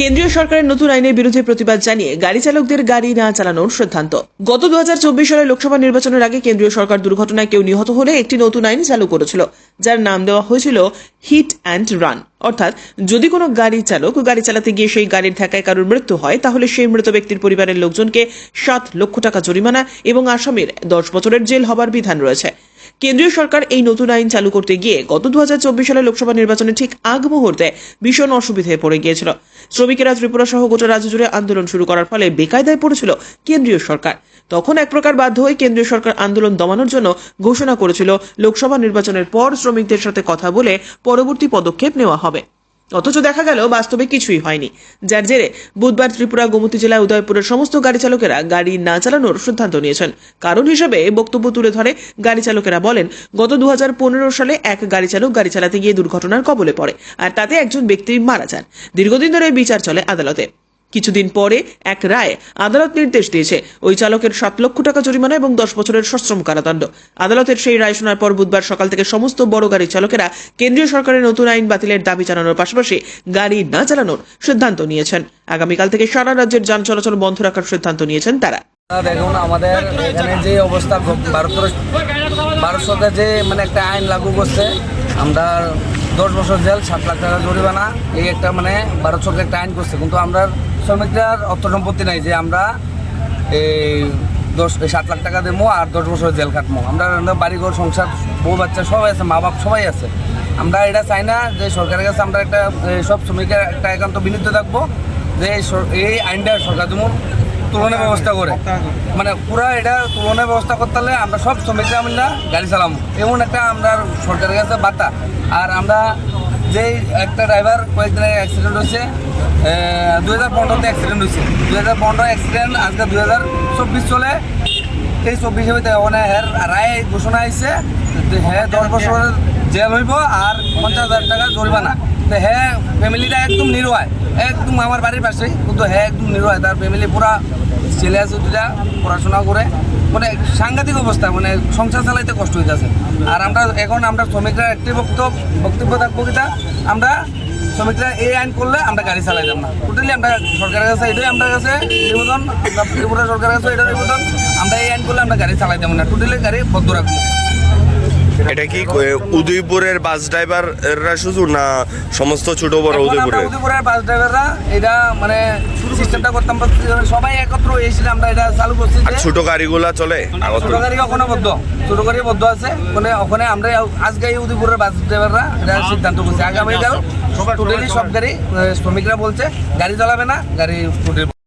কেন্দ্রীয় সরকারের নতুন আইনের বিরুদ্ধে প্রতিবাদ জানিয়ে গাড়ি চালকদের গাড়ি না চালানোর সিদ্ধান্ত। গত দু সালে লোকসভা নির্বাচনের আগে কেন্দ্রীয় সরকার দুর্ঘটনায় কেউ নিহত হলে একটি নতুন আইন চালু করেছিল, যার নাম দেওয়া হয়েছিল হিট অ্যান্ড রান। অর্থাৎ যদি কোনো গাড়ি চালক গাড়ি চালাতে গিয়ে সেই গাড়ির ধাক্কায় কারোর মৃত্যু হয়, তাহলে সেই মৃত ব্যক্তির পরিবারের লোকজনকে সাত লক্ষ টাকা জরিমানা এবং আসামির দশ বছরের জেল হবার বিধান রয়েছে। কেন্দ্রীয় সরকার এই নতুন আইন চালু করতে গিয়ে গত দু সালে লোকসভা নির্বাচনের ঠিক আগ মুহূর্তে ভীষণ অসুবিধায় পড়ে গিয়েছিল। শ্রমিকেরা ত্রিপুরা সহ গোটা রাজ্য জুড়ে আন্দোলন শুরু করার ফলে বেকায়দায় পড়েছিল কেন্দ্রীয় সরকার। তখন এক প্রকার বাধ্য হয়ে কেন্দ্রীয় সরকার আন্দোলন দমানোর জন্য ঘোষণা করেছিল, লোকসভা নির্বাচনের পর শ্রমিকদের সাথে কথা বলে পরবর্তী পদক্ষেপ নেওয়া হবে। অথচ দেখা গেল বাস্তবে কিছুই হয়নি। যার জেরে বুধবার ত্রিপুরা, গোমতী জেলা, উদয়পুরের সমস্ত গাড়ি চালকেরা গাড়ি না চালানোর সিদ্ধান্ত নিয়েছেন। কারণ হিসেবে বক্তব্য তুলে ধরে গাড়ি চালকেরা বলেন, গত দু হাজার পনেরো সালে এক গাড়ি চালক গাড়ি চালাতে গিয়ে দুর্ঘটনার কবলে পড়ে, আর তাতে একজন ব্যক্তি মারা যান। দীর্ঘদিন ধরে বিচার চলে আদালতে। কিছুদিন পরে এক রায় আদালত নির্দেশ দিয়েছে। ওই চালকের সাত লক্ষ টাকা জরিমানা এবং দশ বছরের সশ্রম কারাদণ্ড। আদালতের সেই রায় শোনার পর বুধবার সকাল থেকে সমস্ত বড় গাড়ি চালকেরা কেন্দ্রীয় সরকারের নতুন আইন বাতিলের দাবি জানানোর পাশাপাশি গাড়ি না চালানোর সিদ্ধান্ত নিয়েছেন। আগামীকাল থেকে সারা রাজ্যের যান চলাচল বন্ধ রাখার সিদ্ধান্ত নিয়েছেন তারা। দেখুন, আমাদের এখানে যে অবস্থা ভারত ভারত সরকার যে মানে একটা আইন লাগু করছে, আমরা দশ বছর জেল, সাত লাখ টাকা জরিমানা, এই একটা মানে ভারত সরকার একটা আইন করছে। কিন্তু আমরা শ্রমিকদের অর্থ সম্পত্তি নাই যে আমরা এই দশ সাত লাখ টাকা দেবো আর দশ বছর জেল কাটবো আমরা বাড়িঘর, সংসার, বউ বাচ্চা সবাই আছে, মা বাপ সবাই আছে। আমরা এটা চাই না যে সরকারের কাছে আমরা একটা সব শ্রমিকের একটা একান্ত বিনীত থাকব যে এই আইনটা সরকার যেমন তুলনা ব্যবস্থা করে। মানে পুরা এটা তুলনা ব্যবস্থা করতে হলে আমরা সব শ্রমিকরা আমরা গাড়ি চালাম। এমন একটা আমরা সরকারের কাছে বার্তা। আর আমরা যেই একটা ড্রাইভার কয়েকদিন আগে অ্যাক্সিডেন্ট হয়েছে দুই হাজার পনেরোতে অ্যাক্সিডেন্ট হয়েছে। দুই হাজার পনেরো অ্যাক্সিডেন্ট আজকে দুই হাজার চব্বিশ চলে। এই চব্বিশে ওখানে হ্যার রায় ঘোষণা যে হ্যাঁ দশ বছর জেল হইব আর পঞ্চাশ হাজার টাকা জরিমানা। তো হ্যাঁ ফ্যামিলিটা একদম নিরুয়ায় একদম আমার বাড়ির পাশেই কিন্তু হ্যাঁ একদম নিরুয়ায় তার ফ্যামিলি পুরা ছেলে আছে দুটা পড়াশোনা করে। মানে সাংঘাতিক অবস্থা মানে সংসার চালাইতে কষ্ট হইতেছে। আর আমরা এখন আমরা শ্রমিকরা একটি বক্তব্য বক্তব্য থাকব কিটা আমরা শ্রমিকরা এই আইন করলে আমরা গাড়ি চালাই যাব না। টোটালি আমরা সরকারের কাছে এটাই আমরা কাছে নিবেদন ত্রিপুরা সরকারের কাছে এটা নিবেদন। আমরা এই আইন করলে আমরা গাড়ি চালাই যাব না। টোটালি গাড়ি বদ্ধ রাখব। এটা কি উদয়পুরের বাস ড্রাইভাররা শুধু না সমস্ত ছোট বড় উদয়পুরের? উদয়পুরের বাস ড্রাইভাররা এটা মানে সিস্টেমটা করতাম। সবাই একত্র এসে আমরা এটা চালু করছি আর ছোট গাড়িগুলা চলে? ছোট গাড়ি ওখানে বদ্ধ ছোট গাড়ি বদ্ধ আছে। ওখানে ওখানে আমরা আজকে এই উদয়পুরের বাস ড্রাইভাররা এটা সিদ্ধান্ত করছি। আগামীকাল টোটালি সব গাড়ি শ্রমিকরা বলছে গাড়ি চালাবে না গাড়ি টোটালি